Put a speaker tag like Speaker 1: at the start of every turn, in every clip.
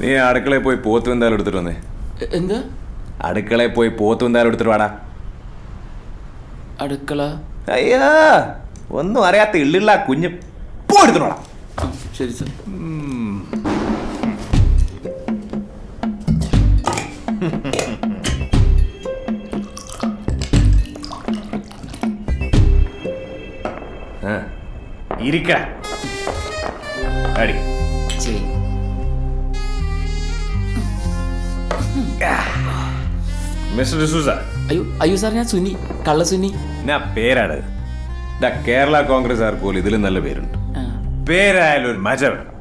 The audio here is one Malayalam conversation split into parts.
Speaker 1: നീ അടുക്കളയിൽ പോയി പോത്ത് വെന്താലും എടുത്തിട്ട് വന്നേ.
Speaker 2: എന്താ?
Speaker 1: അടുക്കളയിൽ പോയി പോത്ത് വെന്താലും എടുത്തിട്ട് വാടാ.
Speaker 2: അടുക്കള?
Speaker 1: അയ്യാ ഒന്നും അറിയാത്ത ഇള്ളിള്ള കുഞ്ഞ് പോ എടുത്തിട്ട് വാടാ.
Speaker 2: ശരി സർ.
Speaker 1: ഇരിക്ക. അടി. മിസ്റ്റർ ഡിസൂസ.
Speaker 2: അയ്യോ അയ്യോ സാർ ഞാൻ സുനി കള്ള സുനി
Speaker 1: ഞാൻ പേരാണ്. ദാ കേരള കോൺഗ്രസ് ആർക്ക് പോലും ഇതിലും നല്ല പേരുണ്ട്. പേരായാലും ഒരു മജ. വേണം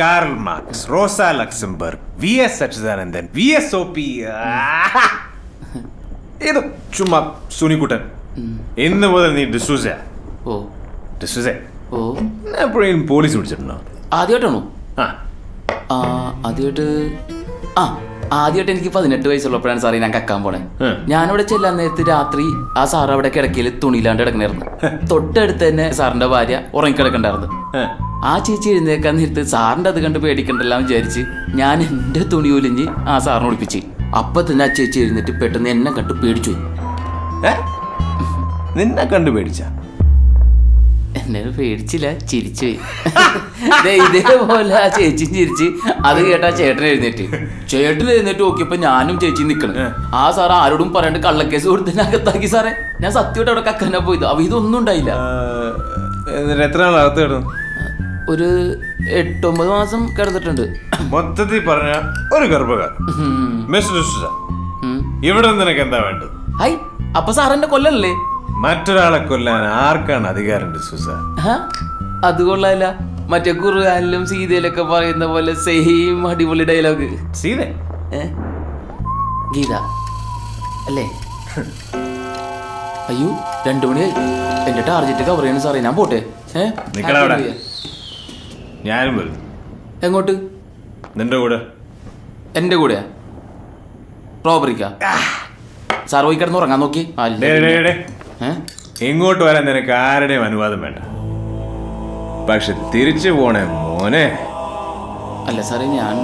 Speaker 1: Karl Marx Rosa Luxemburg V S Achuthanandan V S O P. ഇത് ചുമ്മാ സുനിക്കുട്ടൻ. ഇന്ന് മുതൽ നീ ഡിസൂസ
Speaker 2: ഓ.
Speaker 1: ഡിസൂസ.
Speaker 2: ഓ.
Speaker 1: എപ്പോഴും പോലീസ് പിടിച്ചിട്ടുണ്ടോ?
Speaker 2: ആദ്യമായിട്ടാണോ?
Speaker 1: ആ
Speaker 2: ആദ്യമായിട്ട് ആ ആദ്യമായിട്ട് എനിക്ക് പതിനെട്ട് വയസ്സുള്ളപ്പോഴാണ് സാറേ ഞാൻ കക്കാൻ പോണേ.
Speaker 1: ഞാൻ
Speaker 2: ഞാനിവിടെ ചെല്ലാൻ നേരത്ത് രാത്രി ആ സാർ അവിടെ കിടക്കയിൽ തുണിയിലാണ്ട് കിടക്കണായിരുന്നു തൊട്ടടുത്ത് തന്നെ സാറിന്റെ ഭാര്യ ഉറങ്ങിക്കിടക്കണ്ടായിരുന്നു. ആ ചേച്ചി എഴുന്നേക്കാൻ നേരത്ത് സാറിന്റെ അത് കണ്ട് പേടിക്കണ്ടല്ലോ എന്ന് വിചാരിച്ച് ഞാൻ എന്റെ തുണി ഒലിഞ്ഞ് ആ സാറിനെ ഒളിപ്പിച്ച്. അപ്പൊ തന്നെ ആ ചേച്ചി എഴുന്നേറ്റ് പെട്ടെന്ന് എന്നെ കണ്ട് പേടിച്ചു
Speaker 1: നിന്നെ കണ്ടു പേടിച്ച?
Speaker 2: എന്നെ പേടിച്ചില്ല ചിരിച്ചു. ഇതേപോലെ ആ ചേച്ചി ചിരിച്ച് അത് കേട്ടാ ചേട്ടൻ എഴുന്നേറ്റ്. ചേട്ടൻ എഴുന്നേറ്റ് നോക്കിയപ്പോ ഞാനും ചേച്ചി നിക്കണം. ആ സാർ ആരോടും പറയാണ്ട് കള്ളക്കേസ് കൊടുത്തതിനകത്താക്കി സാറേ. ഞാൻ സത്യമായിട്ട് അവിടെ കക്കനെ പോയത്. അവ ഇതൊന്നും ഉണ്ടായില്ല.
Speaker 1: എത്ര കിടന്നു?
Speaker 2: ഒരു എട്ടൊമ്പത് മാസം കിടന്നിട്ടുണ്ട്.
Speaker 1: മൊത്തത്തിൽ പറഞ്ഞ ഒരു
Speaker 2: ഗർഭകാരം
Speaker 1: ഇവിടെ നിനക്ക് എന്താ വേണ്ടത്?
Speaker 2: ഹൈ അപ്പൊ സാറിന്റെ കൊല്ലല്ലേ?
Speaker 1: മറ്റൊരാളെ കൊല്ലാൻ ആർക്കാണ് അധികാരം ഡിസൂസ
Speaker 2: ഹാ? അത് കൊള്ളാല്ല. മറ്റേ ഖുർആാനിലും സീതയിലൊക്കെ പറയുന്ന പോലെ സെയിം അടിപൊളി ഡയലോഗ്
Speaker 1: സീത?
Speaker 2: ഗീത. അല്ലേ? അയ്യോ രണ്ടു മണി എന്റെ ടാർജറ്റ് കവർ ചെയ്യണം സാറേ. ഞാൻ പോട്ടെ.
Speaker 1: ഞാനും വരുന്നു
Speaker 2: എങ്ങോട്ട്?
Speaker 1: നിന്റെ കൂടെ.
Speaker 2: എന്റെ കൂടെയാ? റോബറിക്കാ സാർ പോയി കിടന്ന് ഉറങ്ങാൻ നോക്കി. അല്ലേ?
Speaker 1: ഇങ്ങോട്ട് വരാൻ നിനക്ക് ആരുടെയും അനുവാദം വേണ്ട. പക്ഷെ തിരിച്ചു പോണേ മോനെ.
Speaker 2: അല്ല സാറേ ഞാൻ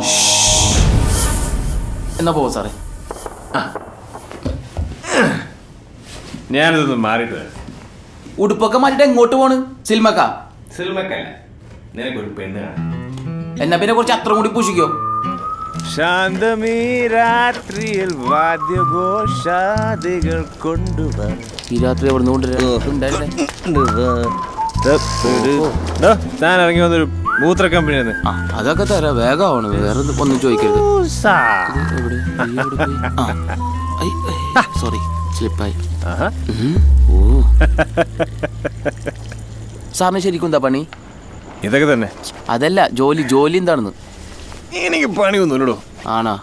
Speaker 2: എന്നാ പോവാ സാറേ.
Speaker 1: ഞാനിതൊന്ന് മാറിയിട്ട് വരാം.
Speaker 2: ഉടുപ്പൊക്കെ മാറ്റിട്ട് എങ്ങോട്ട് പോണ്? സിൽമക്ക.
Speaker 1: സിനിമക്കല്ല നിനക്കൊരു പെണ്ണ് കാണാം
Speaker 2: എന്നാ പിന്നെ കുറച്ച് അത്ര കൂടി പൂശിക്കോ.
Speaker 1: ശാന്തമീ രാത്രിയിൽ വാദ്യഘോഷാദികൾ കൊണ്ടുവാ
Speaker 2: ഈ രാത്രി എവിടെ നിന്ന്
Speaker 1: താൻ ഇറങ്ങി വന്നൊരു മൂത്ര കമ്പനി
Speaker 2: അതൊക്കെ തരാ. വേഗമാണ്. വേറെ ഒന്നും ചോദിക്കരുത്. സോറി സ്ലിപ്പായി ഓ. സാറിന് ശരിക്കും എന്താ പണി?
Speaker 1: ഇതൊക്കെ തന്നെ.
Speaker 2: അതല്ല ജോലി ജോലി എന്താണെന്ന്.
Speaker 1: എനിക്ക് പണിയൊന്നുമില്ലടോ.
Speaker 2: ആണാ?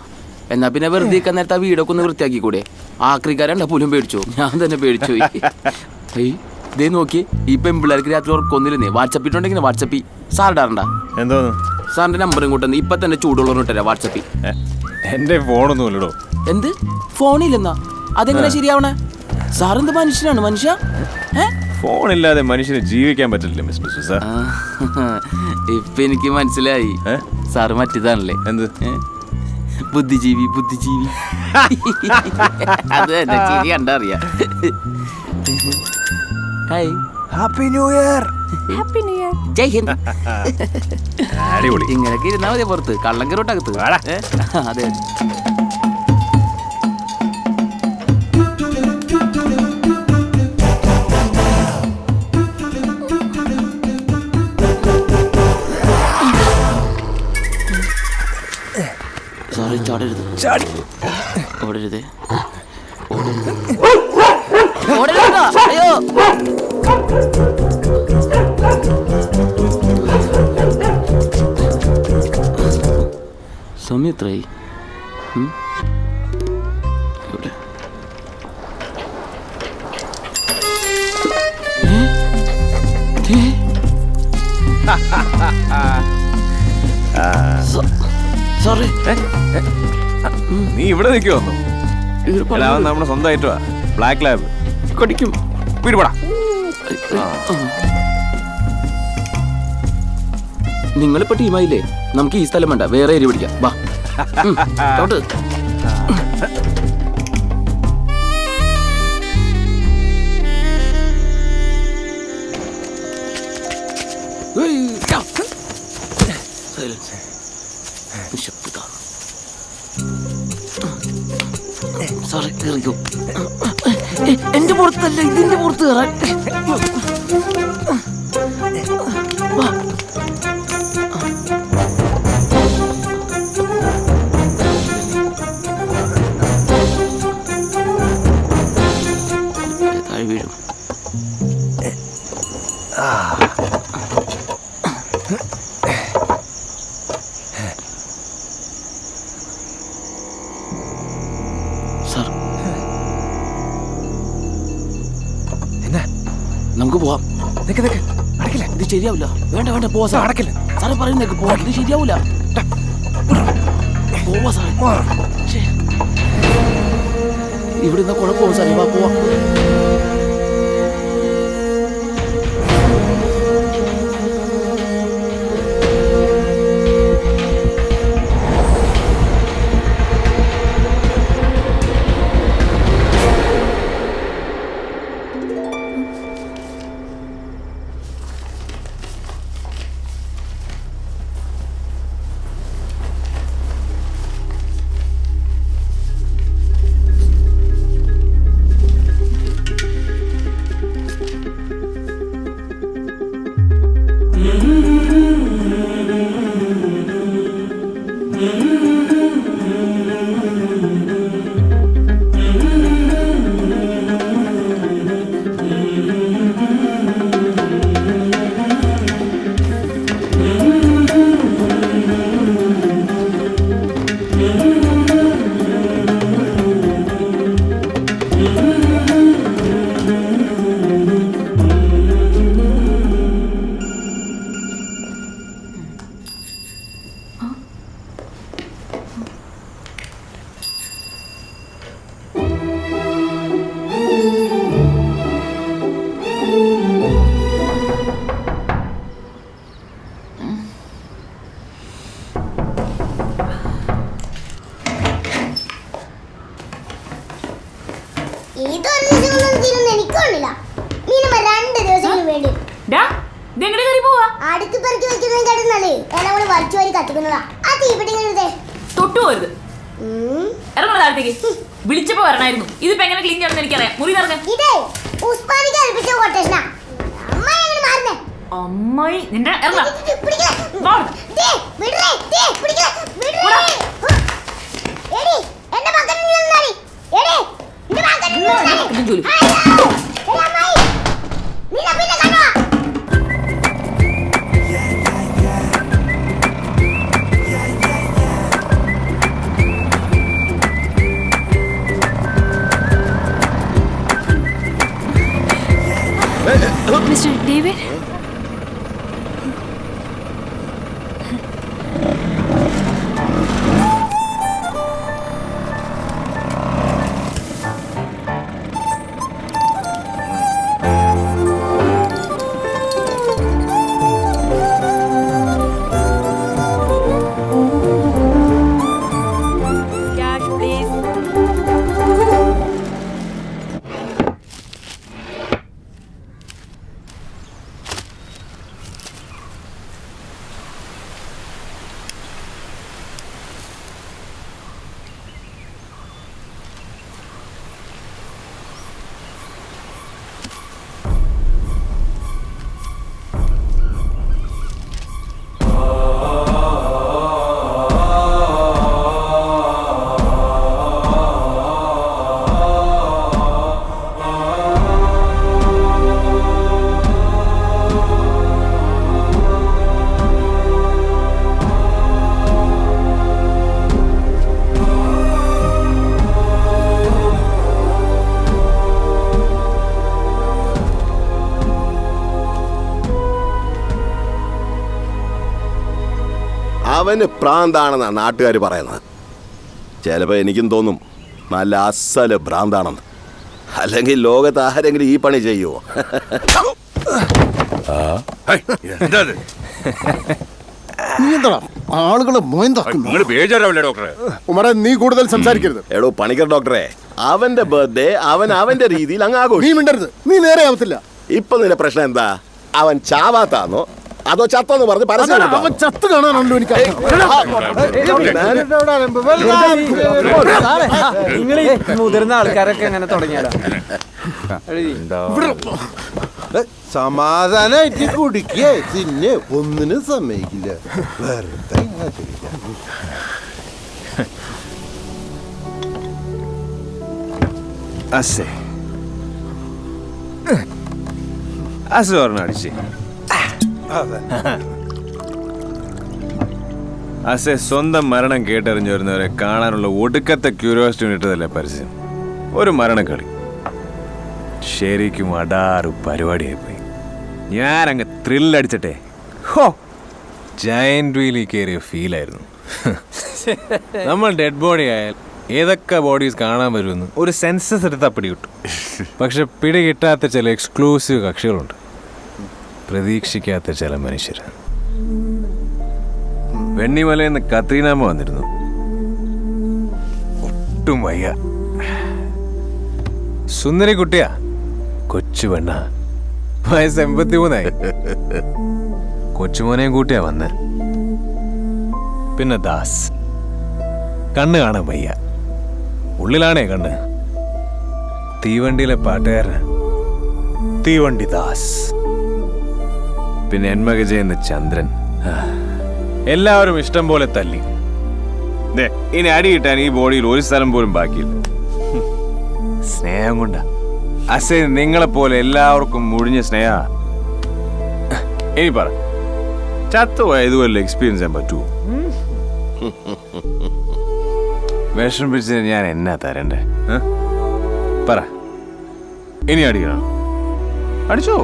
Speaker 2: എന്നാ പിന്നെ വെറുതെ ഇരിക്കാൻ നേരത്തെ ആ വീടൊക്കെ ഒന്ന് വൃത്തിയാക്കി കൂടെ ആക്രിക്കാരണ്ട പോലും പേടിച്ചു? ഞാൻ തന്നെ പേടിച്ചു ഏയ് ഇതേ നോക്കി ഈ പെമ്പിള്ളേർക്ക് രാത്രി ഉറക്കൊന്നില്ലെന്നേ വാട്സപ്പ് ഇട്ടുണ്ടെങ്കിൽ വാട്സപ്പ് സാർ ഇടാറുണ്ടാ?
Speaker 1: എന്തോന്ന്?
Speaker 2: സാറിന്റെ നമ്പറും കൂട്ടുന്നു ഇപ്പൊ തന്നെ ചൂടുള്ളവർ ഇട്ടരാ വാട്സപ്പ്
Speaker 1: എന്റെ എന്റെ ഫോണൊന്നുമില്ലടോ.
Speaker 2: എന്ത്? ഫോണില്ലെന്നാ? അതെങ്ങനെ ശരിയാവണേ? സാർ എന്ത് മനുഷ്യനാണ് മനുഷ്യ?
Speaker 1: ഫോണില്ലാതെ മനുഷ്യന് ജീവിക്കാൻ പറ്റില്ല മിസ്റ്റർ
Speaker 2: ഇപ്പൊ എനിക്ക് മനസ്സിലായി? സാറ് മറ്റേതാണല്ലേ?
Speaker 1: എന്ത്?
Speaker 2: ബുദ്ധിജീവി ബുദ്ധിജീവി. അത് തന്നെ ചിരി കണ്ടറിയാം. Hi
Speaker 1: happy new year
Speaker 3: happy new year
Speaker 2: Jai Hind.
Speaker 1: അടിപൊളി.
Speaker 2: ഇങ്ങനെയൊക്കെ ഇരുന്നാ മതി പുറത്ത്.
Speaker 1: കള്ളങ്കരോട്ടകത്ത്.
Speaker 2: അതെ. ചാടരുത്.
Speaker 1: ചാടി.
Speaker 2: ഓടരുത്. ഓടരുത്. അയ്യോ. സമയം എത്രയായി ഉം? എവിടെ? ഏ? സോറി
Speaker 1: നീ ഇവിടെ അല്ല അവൻ നമ്മുടെ സ്വന്തമായിട്ടുവാ ബ്ലാക്ക് ലാബ്
Speaker 2: കടിക്കും.
Speaker 1: വീടുപടാ
Speaker 2: നിങ്ങളിപ്പോ ടീമായില്ലേ നമുക്ക് ഈ സ്ഥലം വേണ്ട. വേറെ എരി പിടിക്കാം. വാ. സാറേ കയറിക്കോ എന്റെ പുറത്തല്ല ഇതിന്റെ പുറത്ത് കയറാൻ നമുക്ക് പോവാം.
Speaker 3: നിക്ക് നിക്ക്. അടക്കില്ല
Speaker 2: ഇത് ശരിയാവില്ല. വേണ്ട വേണ്ട പോവാ സാർ
Speaker 3: അടക്കില്ല.
Speaker 2: സാറേ പറയുന്നേക്ക് പോവാ. ഇത് ശരിയാവില്ല. പോവാ സാറേ. ഇവിടെ ഇവിടുന്ന് കുഴപ്പമോ സാറേ. വാ പോവാ.
Speaker 4: നിന്നാടി
Speaker 5: ഇതും ജോലി.
Speaker 4: അയ്യോ എടി
Speaker 6: അവന് പ്രാന്താണെന്നാണ് നാട്ടുകാർ പറയുന്നത്. ചിലപ്പോൾ എനിക്കും തോന്നും നല്ല അസൽ ഭ്രാന്താണെന്ന്. അല്ലെങ്കിൽ ലോകത്ത് ആരെങ്കിലും ഈ പണി ചെയ്യുമോ
Speaker 7: ആളുകളെ ഉമറെ നീ കൂടുതൽ സംസാരിക്കരുത്.
Speaker 6: എടോ പണിക്കർ ഡോക്ടറെ അവന്റെ ബർത്ത്ഡേ അവൻ അവന്റെ രീതിയിൽ അങ്ങ്
Speaker 7: നീ മിണ്ടരുത്. നീ നേരെ ആവത്തില്ല.
Speaker 6: ഇപ്പൊ നിന്റെ പ്രശ്നം എന്താ? അവൻ ചാവാത്താന്നോ? അതോ ചത്തോന്ന് പറഞ്ഞ് പരസ്യം
Speaker 7: അവൻ? ചത്ത് കാണാനുണ്ടോ എനിക്ക്
Speaker 3: നിങ്ങൾ മുതിർന്ന ആൾക്കാരൊക്കെ എങ്ങനെ തുടങ്ങിയാലോ?
Speaker 8: സമാധാനായിട്ട് കുടിക്കേ പിന്നെ ഒന്നിനും സമ്മതിക്കില്ല. വെറുതെ.
Speaker 1: അസേ. അസ പറഞ്ഞ അടിച്ചേ. അസെ സ്വന്തം മരണം കേട്ടറിഞ്ഞു വരുന്നവരെ കാണാനുള്ള ഒടുക്കത്തെ ക്യൂരിയോസിറ്റി ഇട്ടതല്ലേ പരസ്യം ഒരു മരണക്കളി. ശരിക്കും അടാറ് പരിപാടിയായിപ്പോയി. ഞാൻ അങ്ങ് ത്രില്ലടിച്ചിട്ടെ ഹോ! ജയന്റ് വീലിൽ കയറിയ ഫീലായിരുന്നു നമ്മൾ ഡെഡ് ബോഡി ആയാൽ ഏതൊക്കെ ബോഡീസ് കാണാൻ വരുമെന്ന് ഒരു സെൻസസ് എടുത്താൽ പിടി കിട്ടും പക്ഷെ പിടി കിട്ടാത്ത ചില എക്സ്ക്ലൂസീവ് കക്ഷികളുണ്ട്. പ്രതീക്ഷിക്കാത്ത ചില മനുഷ്യർ. വെണ്ണിമലയിൽ നിന്ന് കത്രീനാമ വന്നിരുന്നു. ഒട്ടും വയ്യ. സുന്ദരി കുട്ടിയാ. കൊച്ചു പെണ്ണ. വയസ്സ് എൺപത്തി മൂന്നായി കൊച്ചുമോനെയും കൂട്ടിയാ വന്ന്. പിന്നെ ദാസ്. കണ്ണ് കാണാൻ വയ്യ. ഉള്ളിലാണേ കണ്ണ്. തീവണ്ടിയിലെ പാട്ടുകാരന്. തീവണ്ടി ദാസ്. പിന്നെ എന്മകജയെന്ന് ചന്ദ്രൻ. എല്ലാവരും ഇഷ്ടം പോലെ തല്ലി. ഇനി അടി കിട്ടാൻ ഈ ബോഡിയിൽ ഒരു സ്ഥലം പോലും ബാക്കിയില്ല. സ്നേഹം കൊണ്ടാ. അസേ നിങ്ങളെപ്പോലെ എല്ലാവർക്കും മുഴിഞ്ഞ സ്നേഹ. ഇനി പറ. ചത്തുപോയ ഇതുപോലെ എക്സ്പീരിയൻസ് ചെയ്യാൻ പറ്റൂ വിഷം പിടിച്ചതിന് ഞാൻ എന്നാ തരണ്ടേ? പറ. ഇനി അടിക്കണം. അടിച്ചോ?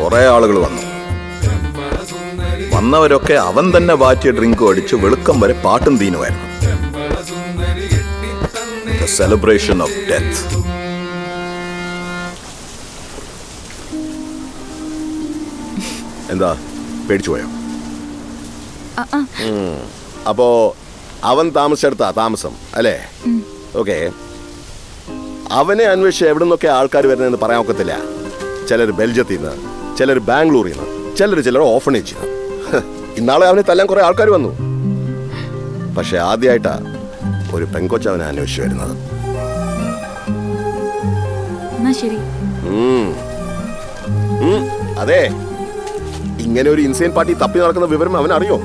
Speaker 6: കുറെ ആളുകൾ വന്നു. വന്നവരൊക്കെ അവൻ തന്നെ വാറ്റിയ ഡ്രിങ്ക് അടിച്ച് വെളുക്കം വരെ പാട്ടും തീനുമായിരുന്നു. സെലിബ്രേഷൻ ഓഫ് ഡെത്ത് എന്താ? പേടിച്ചു പോയോ. അപ്പോ അവൻ താമസിച്ചെടുത്താ താമസം അല്ലേ? ഓക്കെ. അവനെ അന്വേഷിച്ച് എവിടെ നിന്നൊക്കെ ആൾക്കാർ വരുന്നതെന്ന് പറയാൻ ഒക്കത്തില്ല. ചിലർ ബെൽജിയത്തിൽ നിന്ന് ചിലർ ബാംഗ്ലൂരിൽ നിന്ന് ചിലർ ചിലർ ഓഫണേജിൽ നിന്ന് ഇന്നാളെ അവനെ തല്ലാൻ കുറെ ആൾക്കാർ വന്നു. പക്ഷെ ആദ്യമായിട്ടാ ഒരു പെൺകൊച്ച അവനെ അന്വേഷിച്ചു വരുന്നത്. അതെ. ഇങ്ങനെ ഒരു ഇൻസൈൻ പാർട്ടി തപ്പി നടക്കുന്ന വിവരം അവൻ അറിയോ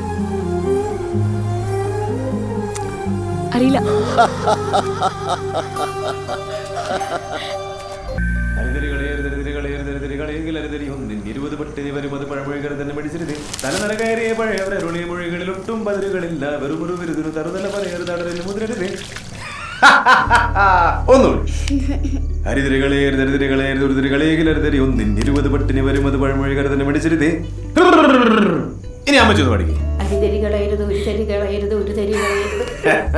Speaker 9: അറിയില്ല
Speaker 1: ഇരുപത് ഒന്നുകൂടി ഹരിതിരികളേര് ദരിദ്രികളേര് ദുരിതിരികളേകിലരുതരി ഒന്നിൻ ഇരുപത് പട്ടിനി വരും അത് പഴമൊഴി തന്നെ പഠിച്ചിരുത് ഇനി പഠിക്കും.
Speaker 4: ഒരു തരി ഒരു തരി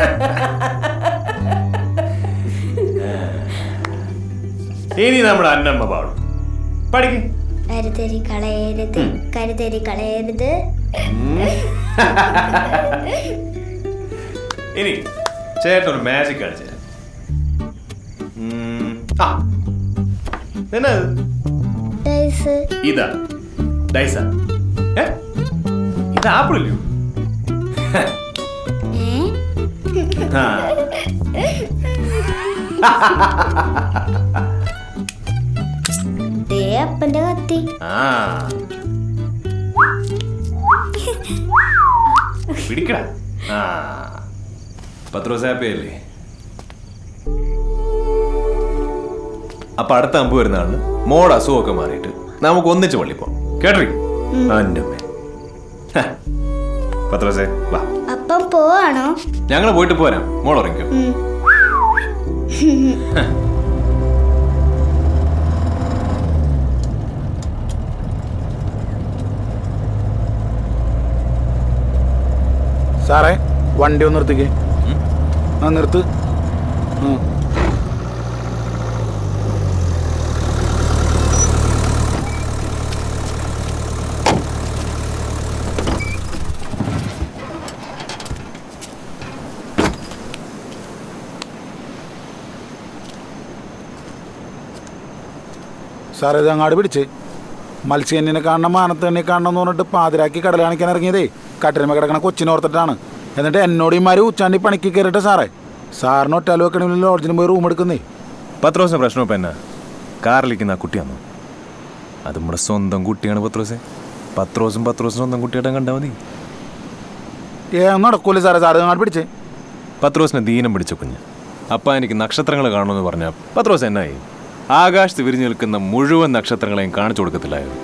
Speaker 1: ഇനി നമ്മുടെ അന്നമ്മ പാടും. പഠിക്കും.
Speaker 4: കരുതരി കളയരുത് കരുതരി കളയരുത്
Speaker 1: ഇനി ചേട്ടൻ ഒരു മാജിക് കാണിച്ചു ആ. എന്നാ ഇത്?
Speaker 4: ഡൈസ്
Speaker 1: ഇതാ. ഡൈസ ഏ? ഇത് ആപ്പിൾ ഇല്ലയോ ആ.
Speaker 4: ദേ അപ്പന്റെ കത്തി.
Speaker 1: ആ. പിടിക്കടാ. ആ. പത്ത് അപ്പൊ അടുത്ത അമ്പ് വരുന്ന ആൾ മോഡ് അസുഖമൊക്കെ മാറിയിട്ട് നമുക്ക് ഒന്നിച്ച് പള്ളി പോവാം. കേട്ടറി പത്രോസേ വാ.
Speaker 4: അപ്പം പോവാണോ?
Speaker 1: ഞങ്ങൾ പോയിട്ട് പോരാ. മോൾ ഉറങ്ങിക്കും.
Speaker 10: സാറേ വണ്ടി ഒന്ന് നിർത്തിക്കേ. ആ നിർത്ത്. ആ സാറേ ഇത് അങ്ങാട് പിടിച്ച്. മത്സ്യനെ കാണണം മാനത്തണ്ണി കാണണം എന്ന് പറഞ്ഞിട്ട് പാതിരാക്കി കടൽ കാണിക്കാൻ ഇറങ്ങിയതേ. കട്ടിരമ കിടക്കണ കൊച്ചിനോർത്തിട്ടാണ് എന്നിട്ട് എന്നോട് ഇമാര് ഉച്ചാണ്ടി പണിക്ക് കയറിട്ടെ സാറേ. സാറിന് ഒറ്റാൽ വെക്കണമെങ്കിൽ ലോഡ്ജിന് പോയി റൂം എടുക്കുന്നേ.
Speaker 1: പത്രോസിന് പ്രശ്നം ഇപ്പം എന്നാ? കാറിലിരിക്കുന്ന ആ കുട്ടിയാണോ അത് നമ്മുടെ സ്വന്തം കുട്ടിയാണ് പത്രോസെ. പത്രോസും പത്രോസും സ്വന്തം കുട്ടിയായിട്ട് കണ്ടാൽ മതി.
Speaker 10: ഏ നടക്കൂല സാറേ സാറ് അങ്ങാട് പിടിച്ചേ.
Speaker 1: പത്രോസിനെ ദീനം പിടിച്ച കുഞ്ഞ്. അപ്പ എനിക്ക് നക്ഷത്രങ്ങൾ കാണുമെന്ന് പറഞ്ഞ പത്രോസ് എന്നായി? ആകാശത്ത് വിരിഞ്ഞു നിൽക്കുന്ന മുഴുവൻ നക്ഷത്രങ്ങളെയും കാണിച്ചു കൊടുക്കത്തില്ലായിരുന്നു.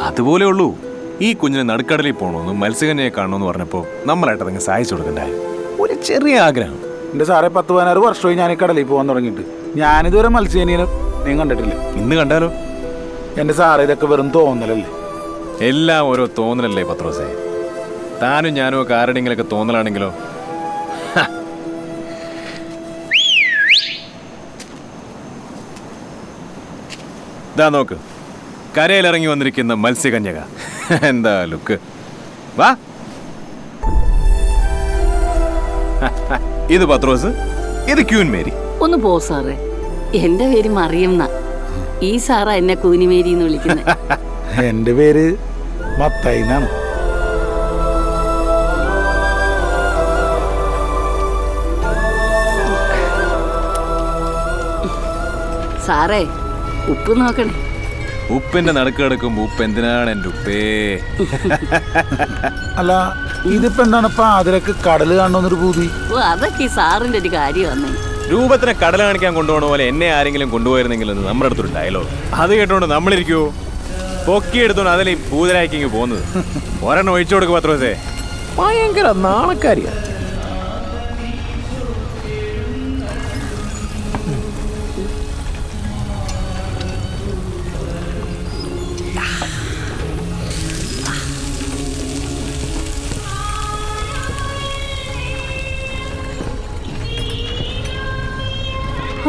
Speaker 1: അതുപോലെ ഉള്ളൂ ഈ കുഞ്ഞിനെ നടുക്കടലിൽ പോകണമെന്ന് മത്സ്യകന്യെ കാണണമെന്ന് പറഞ്ഞപ്പോൾ നമ്മളായിട്ട് അതങ്ങ് സഹായിച്ചു കൊടുക്കണ്ടായി. ഒരു ചെറിയ ആഗ്രഹം.
Speaker 10: എന്റെ സാറേ പത്ത് പതിനാറ് വർഷമായി ഞാൻ ഈ കടലിൽ പോകാൻ തുടങ്ങിയിട്ട്. ഞാനിതുവരെ മത്സ്യനെ നീ കണ്ടിട്ടില്ല.
Speaker 1: ഇന്ന് കണ്ടാലോ?
Speaker 10: എന്റെ സാറേ ഇതൊക്കെ വെറും തോന്നലല്ലേ?
Speaker 1: എല്ലാം ഓരോ തോന്നലല്ലേ പത്രോസേ? താനും ഞാനും ഒക്കെ ആരുടെങ്കിലൊക്കെ തോന്നലാണെങ്കിലോ? ദാ നോക്ക്. കരയിലിറങ്ങി വന്നിരിക്കുന്ന മത്സ്യകന്യക. എന്താ ലുക്ക്? വാ. ഇത് പത്രോസ് ഇത് ക്യൂൻ മേരി
Speaker 11: ഒന്ന് പോ സാറേ. എന്റെ പേര് മറിയം ഈ സാറാ എന്നെ കൂനിമേരി എന്ന് വിളിക്കുന്നത്
Speaker 10: എന്റെ പേര് മത്തായി എന്നാണ്.
Speaker 11: സാറേ ഉപ്പ് നോക്കണേ.
Speaker 1: ഉപ്പിന്റെ നടുക്ക് കിടക്കുമ്പോ ഉപ്പ് എന്തിനാണ് എന്റെ ഉപ്പേ?
Speaker 10: അല്ല ഇതിപ്പോ എന്താണ്? അതിലൊക്കെ കടൽ കാണണമെന്നൊരു പൂതി.
Speaker 11: ഓ അതൊക്കെ ഈ സാറിന്റെ ഒരു കാര്യമാണ്
Speaker 1: രൂപത്തിനെ കടൽ കാണിക്കാൻ കൊണ്ടുപോകണ പോലെ എന്നെ ആരെങ്കിലും കൊണ്ടുപോയിരുന്നെങ്കിൽ എന്ന് നമ്മുടെ അടുത്തൊരു ഡയലോഗ് അത് കേട്ടോണ്ട് നമ്മളിരിക്കൂ. പൊക്കിയെടുത്തോണ്ട് അതിലേ അതിൽ ഈ പൂതരായിക്കിങ് പോകുന്നത്. ഒരെണ്ണം ഒഴിച്ചു കൊടുക്കും പത്രോസേ. ഭയങ്കര നാണക്കാരിയാ.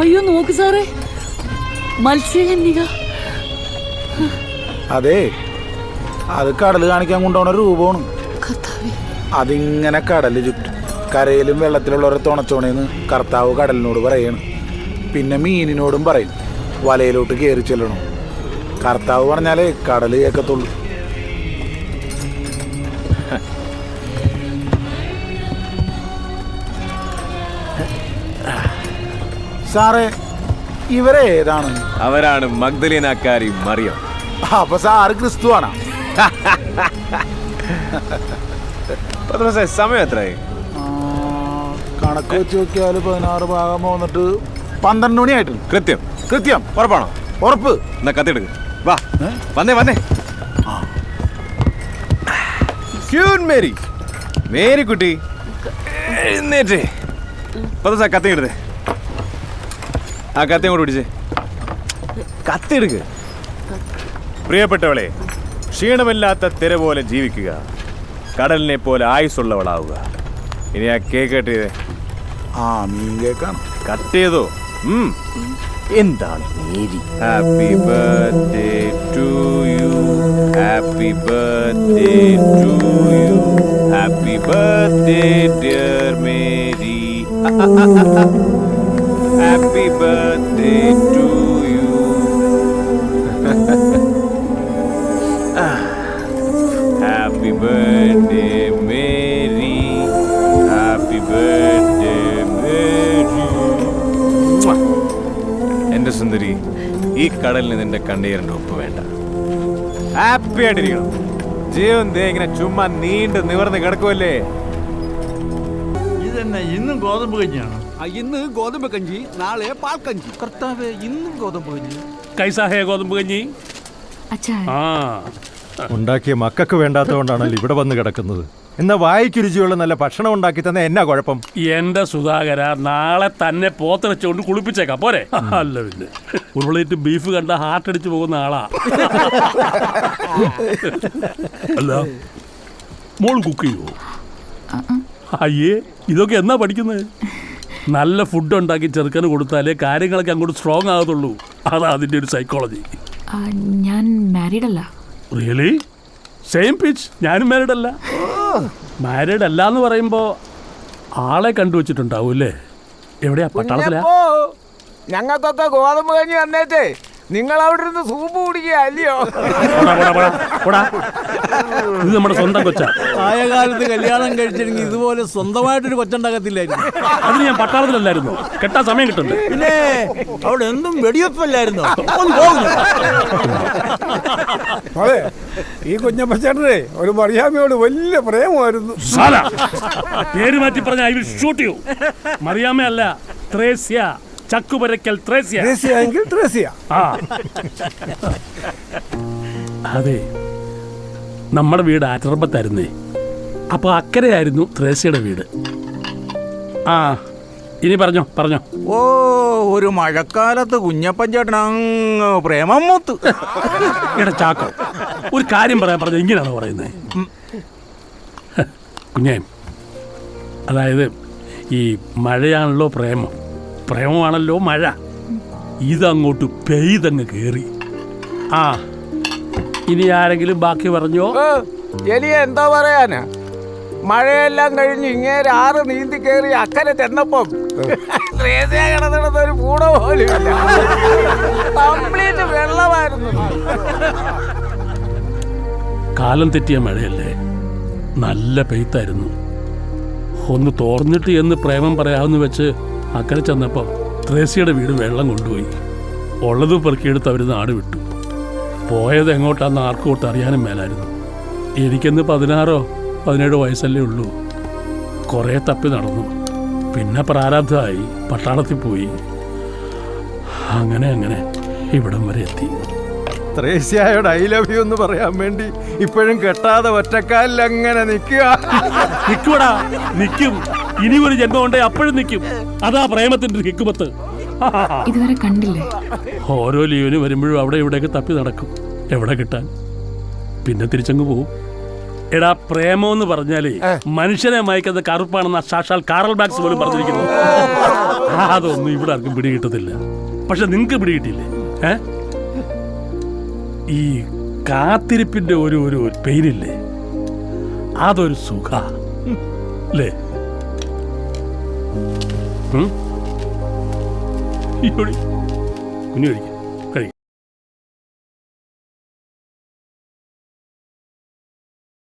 Speaker 11: അയ്യോ നോക്ക് സാറേ. മത്സ്യകന്യക
Speaker 10: അതെ അത് കടൽ കാണിക്കാൻ കൊണ്ടുപോണ രൂപമാണ്. അതിങ്ങനെ കടൽ ചുറ്റും കരയിലും വെള്ളത്തിലുള്ളവരെ തുണച്ചോണേന്ന് കർത്താവ് കടലിനോട് പറയണം. പിന്നെ മീനിനോടും പറയും വലയിലോട്ട് കയറി ചെല്ലണം. കർത്താവ് പറഞ്ഞാലേ കടൽ കേൾക്കത്തുള്ളൂ സാറേ ഇവരെ ഏതാണ്?
Speaker 1: അവരാണ് മഗ്ദലീനക്കാരി മറിയം.
Speaker 10: അപ്പൊ സാറ് ക്രിസ്തുവാണ്.
Speaker 1: പത്രോസേ സമയം എത്രയായി?
Speaker 10: കണക്ക് വെച്ച് നോക്കിയാൽ പതിനാറ് ഭാഗം വന്നിട്ട് പന്ത്രണ്ട് മണിയായിട്ടുണ്ട്
Speaker 1: കൃത്യം.
Speaker 10: കൃത്യം.
Speaker 1: ഉറപ്പാണോ?
Speaker 10: ഉറപ്പ്.
Speaker 1: എന്നാ കത്തിയെടുക്ക് വാ വന്നേ വന്നേ. ക്യൂൻ മേരി മേരി കുട്ടി. എഴുന്നേറ്റേ. പത്ത് കത്തി എടുത്തേ. ആ കത്തി അങ്ങോട്ട് പിടിച്ചേ. കത്തി എടുക്ക്. പ്രിയപ്പെട്ടവളെ ക്ഷീണമില്ലാത്ത തിര പോലെ ജീവിക്കുക. കടലിനെ പോലെ ആയുസുള്ളവളാവുക ഇനി ആ കേക്ക് കട്ട് ചെയ്തേ.
Speaker 10: ആ മീൻ കേക്കാം
Speaker 1: കട്ട് ചെയ്തോ? ഉം. എന്താണ്? Mary. Happy birthday to you happy birthday to you happy birthday dear Mary happy birthday to you happy birthday Mary happy birthday Mary എന്റെ സുന്ദരി ഈ കടലിന് നിന്റെ കണ്ണീരിന്റെ ഉപ്പ് വേണ്ട. ഹാപ്പി ആയിട്ടിരിക്കണം. ജീവൻ ദേ ഇങ്ങനെ ചുമ്മാ നീണ്ട് നിവർന്ന് കിടക്കുമല്ലേ
Speaker 3: ഇതെന്നെ ഇന്നും ഗോതമ്പ് കഞ്ഞിയാണ്?
Speaker 7: ഇന്ന് ഗോതമ്പ് കഞ്ചി നാളെ പാൽ കഞ്ചി
Speaker 3: കർത്താവ് ഇന്നും ഗോതമ്പ് കഞ്ഞി.
Speaker 12: കൈസാഹേ ഗോതമ്പ് കഞ്ഞി?
Speaker 9: അച്ഛാ.
Speaker 12: ആ.
Speaker 13: ഉണ്ടാക്കിയ മക്കൾക്ക് വേണ്ടാത്തതുകൊണ്ടാണല്ലോ ഇവിടെ വന്ന് കിടക്കുന്നത്. എന്നാ വായിക്ക് രുചിയുള്ള നല്ല ഭക്ഷണം ഉണ്ടാക്കി തന്നെ എന്നാ കുഴപ്പം?
Speaker 12: എന്റെ സുധാകര നാളെ തന്നെ പോത്തിറച്ചുകൊണ്ട് കുളിപ്പിച്ചേക്കാം. പോരെ? അല്ല പിന്നെ. ഉരുളേറ്റ് ബീഫ് കണ്ട ഹാർട്ട് അടിച്ചു പോകുന്ന ആളാ. അല്ല മോൾ കുക്ക് ചെയ്യുമോ അയ്യേ ഇതൊക്കെ എന്നാ പഠിക്കുന്നത് നല്ല ഫുഡ് ഉണ്ടാക്കി ചെറുക്കന് കൊടുത്താലേ കാര്യങ്ങളൊക്കെ അങ്ങോട്ട് സ്ട്രോങ് ആകത്തുള്ളൂ. അതാ അതിന്റെ ഒരു സൈക്കോളജി
Speaker 9: ആ, ഞാൻ മാരീഡ് അല്ല.
Speaker 12: റിയലി സെയിം പിച്ച് ഞാനും മാരീഡ് അല്ല. മാരീഡ് അല്ല എന്ന് പറയുമ്പോൾ ആളെ കണ്ടുവച്ചിട്ടുണ്ടാവും അല്ലേ എവിടെയാ? പട്ടാളത്തിലാ?
Speaker 7: ഞങ്ങൾക്കൊക്കെ ഗോതമ്പ് കഴിഞ്ഞ് വന്നേറ്റേ നിങ്ങൾ അവിടെ ഇരുന്ന് സൂപ്പ് കുടിക്കുക അല്ലയോ
Speaker 12: പോടാ, പോടാ, പോടാ, പോടാ. ഇത് നമ്മുടെ സ്വന്തം കൊച്ചാ.
Speaker 3: ആയ കാലത്ത് കല്യാണം കഴിച്ചിരുന്നെങ്കിൽ ഇതുപോലെ സ്വന്തമായിട്ടൊരു കൊച്ചുണ്ടാകത്തില്ലായിരുന്നു
Speaker 12: അതിന് ഞാൻ പട്ടാളത്തിലല്ലായിരുന്നു. കെട്ടാൻ സമയം കിട്ടുന്നുണ്ട്.
Speaker 3: പിന്നെ അവിടെ എന്തും വെടിവെപ്പല്ലായിരുന്നോ. ഒന്ന് പോകുന്നു.
Speaker 7: അതെ ഈ കുഞ്ഞപ്പച്ചേട്ടനെ ഒരു മറിയാമ്മയോട് വലിയ പ്രേമമായിരുന്നു.
Speaker 12: സാല പേര് മാറ്റി പറഞ്ഞു I will shoot you. Mariyamma അല്ല ത്രേസ്യ. ചക്കുപരക്കൽ ത്രേസ്യ.
Speaker 7: ത്രേസ്യ.
Speaker 12: ആ. അതെ. നമ്മുടെ വീട് ആറ്റർപ്പത്തായിരുന്നേ അപ്പൊ അക്കരെയായിരുന്നു ത്രേസ്യയുടെ വീട്. ആ ഇനി പറഞ്ഞോ പറഞ്ഞോ.
Speaker 3: ഓ ഒരു മഴക്കാലത്ത് കുഞ്ഞപ്പൻ ചേട്ടൻ അങ്ങ് പ്രേമം മൂത്ത്.
Speaker 12: എടാ ചാക്കോ ഒരു കാര്യം പറയാൻ പറഞ്ഞ ഇങ്ങനെയാണോ പറയുന്നത് കുഞ്ഞേ അതായത് ഈ മഴയാണല്ലോ പ്രേമം. പ്രേമമാണല്ലോ മഴ. ഇതങ്ങോട്ട് പെയ്തങ്ങ് കേറി. ആ ഇനി ആരെങ്കിലും ബാക്കി പറഞ്ഞോ?
Speaker 7: എലിയ എന്താ പറയാനാ? മഴയെല്ലാം കഴിഞ്ഞ് ഇങ്ങേര് ആറ് നീന്തി കയറി അക്കരെ ചെന്നപ്പം കിടന്നിടത്ത് ഒരു പൂട പോലും കംപ്ലീറ്റ് വെള്ളമായിരുന്നു.
Speaker 12: കാലം തെറ്റിയ മഴയല്ലേ? നല്ല പെയ്ത്തായിരുന്നു. ഒന്ന് തോർന്നിട്ട് എന്ന് പ്രേമം പറയാമെന്ന് വെച്ച് അക്കരെ ചെന്നപ്പോൾ ത്രേസിയുടെ വീട് വെള്ളം കൊണ്ടുപോയി. ഉള്ളത് പെറുക്കിയെടുത്ത് അവർ നാട് വിട്ടു. പോയത് എങ്ങോട്ടാന്ന് ആർക്കും ഒട്ട് അറിയാനും മേലായിരുന്നു. എനിക്കെന്ന് പതിനാറോ പതിനേഴോ വയസ്സല്ലേ ഉള്ളൂ. കുറേ തപ്പി നടന്നു. പിന്നെ പ്രാരാബ്ധമായി പട്ടാളത്തിൽ പോയി. അങ്ങനെ അങ്ങനെ ഇവിടം വരെ എത്തി.
Speaker 13: ത്രേസ്യായോട് ഐ ലവ് യു എന്ന് പറയാൻ വേണ്ടി ഇപ്പോഴും കെട്ടാതെ ഒറ്റക്കാലിൽ അങ്ങനെ നിൽക്കുക.
Speaker 12: നിൽക്കൂടാ നിൽക്കും ഇനി ഒരു ജന്മം ഉണ്ടേ അപ്പോഴും നിൽക്കും. അതാ പ്രേമത്തിന്റെ ഹിക്കുമത്ത്.
Speaker 9: ഇതുവരെ കണ്ടില്ലേ?
Speaker 12: ഓരോ ലീവിന് വരുമ്പോഴും അവിടെ ഇവിടെയൊക്കെ തപ്പി നടക്കും. എവിടെ കിട്ടാൻ? പിന്നെ തിരിച്ചങ്ങ് പോകും എടാ പ്രേമം എന്ന് പറഞ്ഞാലേ മനുഷ്യനെ മയക്കുന്നത് കറുപ്പാണെന്ന സാക്ഷാൽ കാറൽ ബാക്സ് പോലും പറഞ്ഞിരിക്കുന്നു. അതൊന്നും ഇവിടെ ആർക്കും പിടികിട്ടത്തില്ല പക്ഷെ നിങ്ങൾക്ക് പിടികിട്ടില്ലേ ഏ? ഈ കാത്തിരിപ്പിന്റെ ഒരു ഒരു പെയിനില്ലേ അതൊരു സുഖ. അല്ലേ. കുഞ്ഞു കഴിക്ക